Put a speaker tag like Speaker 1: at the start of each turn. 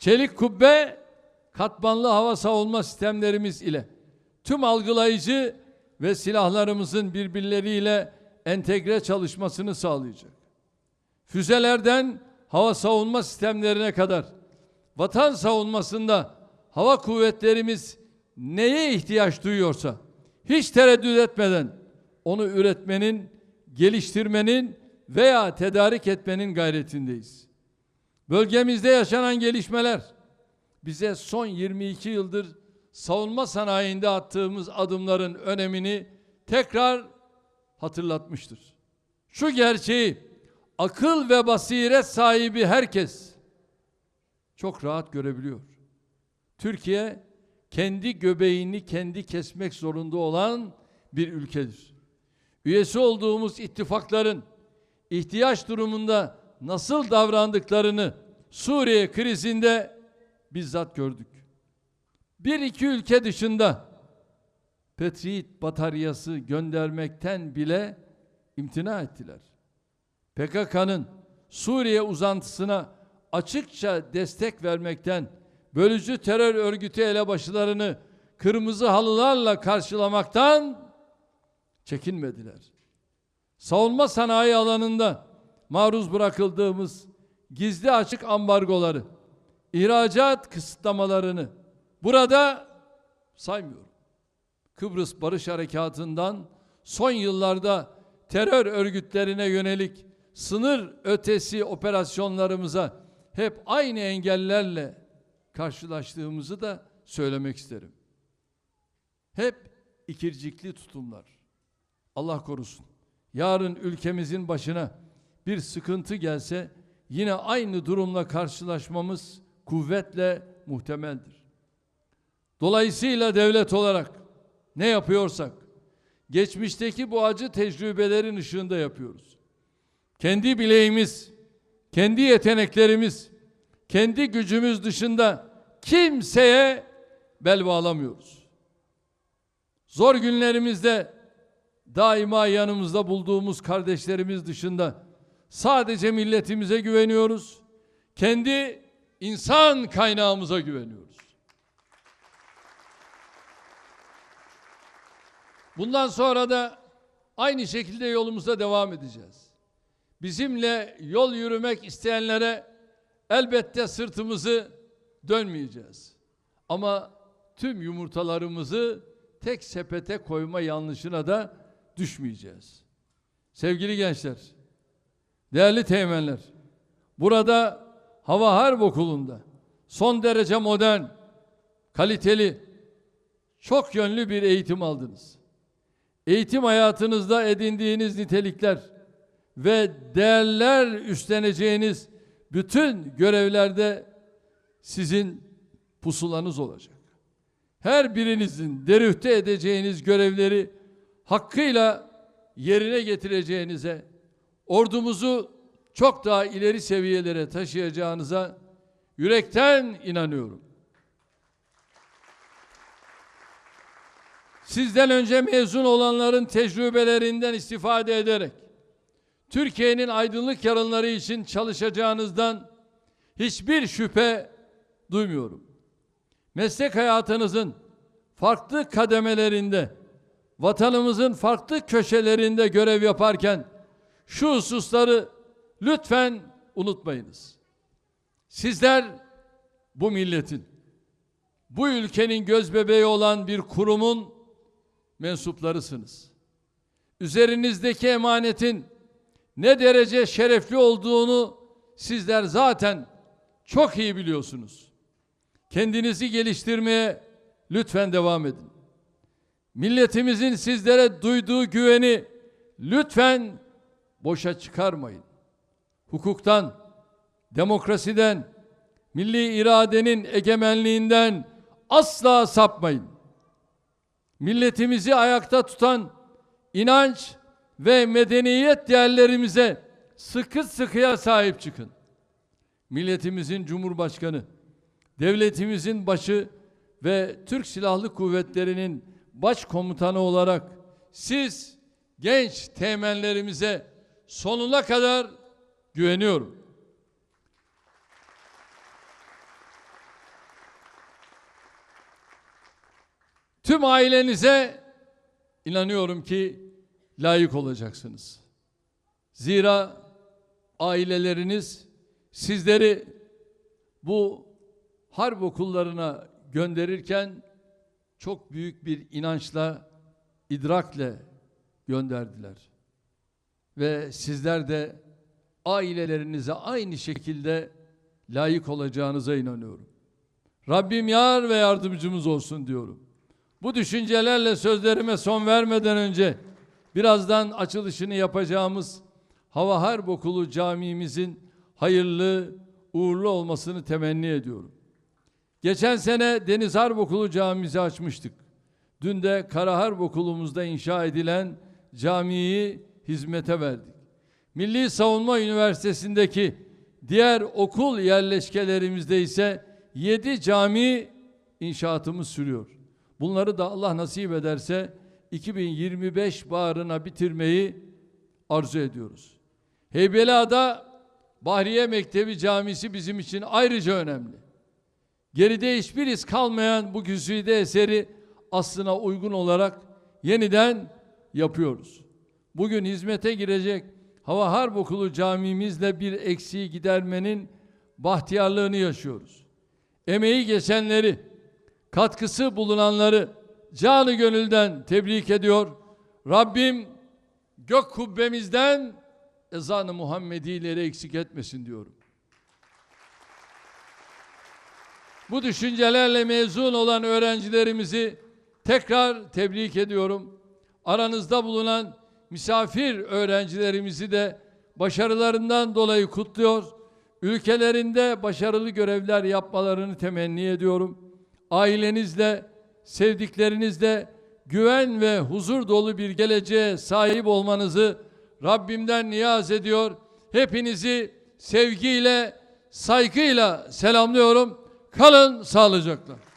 Speaker 1: Çelik kubbe katmanlı hava savunma sistemlerimiz ile tüm algılayıcı ve silahlarımızın birbirleriyle entegre çalışmasını sağlayacak. Füzelerden hava savunma sistemlerine kadar vatan savunmasında hava kuvvetlerimiz neye ihtiyaç duyuyorsa hiç tereddüt etmeden onu üretmenin, geliştirmenin veya tedarik etmenin gayretindeyiz. Bölgemizde yaşanan gelişmeler bize son 22 yıldır savunma sanayinde attığımız adımların önemini tekrar hatırlatmıştır. Şu gerçeği akıl ve basiret sahibi herkes çok rahat görebiliyor. Türkiye kendi göbeğini kendi kesmek zorunda olan bir ülkedir. Üyesi olduğumuz ittifakların ihtiyaç durumunda nasıl davrandıklarını Suriye krizinde bizzat gördük. Bir iki ülke dışında Patriot bataryası göndermekten bile imtina ettiler. PKK'nın Suriye uzantısına açıkça destek vermekten bölücü terör örgütü elebaşılarını kırmızı halılarla karşılamaktan çekinmediler. Savunma sanayi alanında maruz bırakıldığımız gizli açık ambargoları, ihracat kısıtlamalarını burada saymıyorum. Kıbrıs Barış Harekatı'ndan son yıllarda terör örgütlerine yönelik sınır ötesi operasyonlarımıza hep aynı engellerle karşılaştığımızı da söylemek isterim. Hep ikircikli tutumlar. Allah korusun. Yarın ülkemizin başına bir sıkıntı gelse yine aynı durumla karşılaşmamız kuvvetle muhtemeldir. Dolayısıyla devlet olarak ne yapıyorsak geçmişteki bu acı tecrübelerin ışığında yapıyoruz. Kendi bileğimiz, kendi yeteneklerimiz, kendi gücümüz dışında kimseye bel bağlamıyoruz. Zor günlerimizde daima yanımızda bulduğumuz kardeşlerimiz dışında sadece milletimize güveniyoruz. Kendi insan kaynağımıza güveniyoruz. Bundan sonra da aynı şekilde yolumuza devam edeceğiz. Bizimle yol yürümek isteyenlere elbette sırtımızı dönmeyeceğiz. Ama tüm yumurtalarımızı tek sepete koyma yanlışına da düşmeyeceğiz. Sevgili gençler, değerli teğmenler, burada Hava Harp Okulu'nda son derece modern, kaliteli, çok yönlü bir eğitim aldınız. Eğitim hayatınızda edindiğiniz nitelikler ve değerler üstleneceğiniz bütün görevlerde sizin pusulanız olacak. Her birinizin derüfte edeceğiniz görevleri hakkıyla yerine getireceğinize, ordumuzu çok daha ileri seviyelere taşıyacağınıza yürekten inanıyorum. Sizden önce mezun olanların tecrübelerinden istifade ederek Türkiye'nin aydınlık yarınları için çalışacağınızdan hiçbir şüphe duymuyorum. Meslek hayatınızın farklı kademelerinde vatanımızın farklı köşelerinde görev yaparken şu hususları lütfen unutmayınız. Sizler bu milletin, bu ülkenin göz bebeği olan bir kurumun mensuplarısınız. Üzerinizdeki emanetin ne derece şerefli olduğunu sizler zaten çok iyi biliyorsunuz. Kendinizi geliştirmeye lütfen devam edin. Milletimizin sizlere duyduğu güveni lütfen boşa çıkarmayın. Hukuktan, demokrasiden, milli iradenin egemenliğinden asla sapmayın. Milletimizi ayakta tutan inanç ve medeniyet değerlerimize sıkı sıkıya sahip çıkın. Milletimizin Cumhurbaşkanı, devletimizin başı ve Türk Silahlı Kuvvetleri'nin başkomutanı olarak siz genç teğmenlerimize sonuna kadar güveniyorum. Tüm ailenize inanıyorum ki layık olacaksınız. Zira aileleriniz sizleri bu harp okullarına gönderirken çok büyük bir inançla, idrakle gönderdiler. Ve sizler de ailelerinize aynı şekilde layık olacağınıza inanıyorum. Rabbim yar ve yardımcımız olsun diyorum. Bu düşüncelerle sözlerime son vermeden önce birazdan açılışını yapacağımız Hava Harp Okulu camimizin hayırlı, uğurlu olmasını temenni ediyorum. Geçen sene Deniz Harp Okulu camimizi açmıştık. Dün de Kara Harp Okulumuzda inşa edilen camiyi hizmete verdik. Milli Savunma Üniversitesi'ndeki diğer okul yerleşkelerimizde ise 7 cami inşaatımız sürüyor. Bunları da Allah nasip ederse 2025 baharına bitirmeyi arzu ediyoruz. Heybeliada Bahriye Mektebi Camisi bizim için ayrıca önemli. Geride hiçbir iz kalmayan bu güzide eseri aslına uygun olarak yeniden yapıyoruz. Bugün hizmete girecek Hava Harp Okulu camimizle bir eksiği gidermenin bahtiyarlığını yaşıyoruz. Emeği geçenleri, katkısı bulunanları canı gönülden tebrik ediyor. Rabbim gök kubbemizden ezanı Muhammedileri eksik etmesin diyorum. Bu düşüncelerle mezun olan öğrencilerimizi tekrar tebrik ediyorum. Aranızda bulunan misafir öğrencilerimizi de başarılarından dolayı kutluyor. Ülkelerinde başarılı görevler yapmalarını temenni ediyorum. Ailenizle, sevdiklerinizle güven ve huzur dolu bir geleceğe sahip olmanızı Rabbimden niyaz ediyor. Hepinizi sevgiyle, saygıyla selamlıyorum. Kalın sağlıcakla.